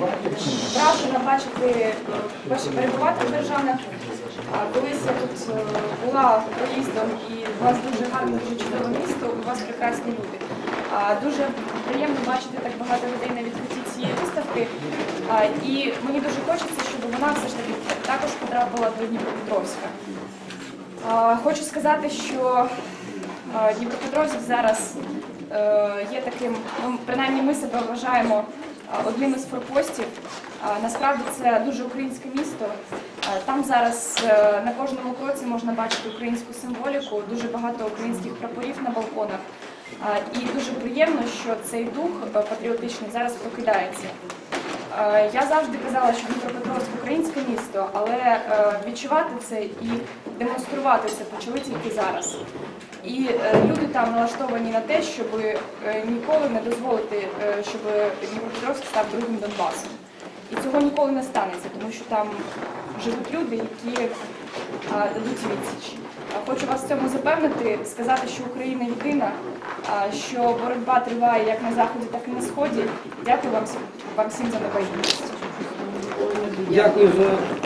вражена бачити, е, перше перебувати в державах. Колись я тут е, була проїздом і у вас дуже гарне, дуже чудове місто, у вас прекрасні люди. Дуже приємно бачити так багато людей на відкритті цієї виставки. І мені дуже хочеться, щоб вона все ж таки також потрапила до Дніпропетровська. Хочу сказати, що Дніпропетровськ зараз е, є таким, ну принаймні ми себе вважаємо одним із форпостів. Насправді це дуже українське місто. Там зараз е, на кожному кроці можна бачити українську символіку, дуже багато українських прапорів на балконах. І дуже приємно, що цей дух е, патріотичний зараз прокидається. Е, Я завжди казала, що Дніпропетровськ українське місто, але е, відчувати це і демонструвати це почали тільки зараз. І е, люди там налаштовані на те, щоб ніколи не дозволити, щоб Дніпропетровськ став другим Донбасом. І цього ніколи не станеться, тому що там живуть люди, які дадуть відсіч. А Хочу вас в цьому запевнити, сказати, що Україна єдина, що боротьба триває як на заході, так і на сході. Дякую вам всім, вам всім за небайдужість. Дякую за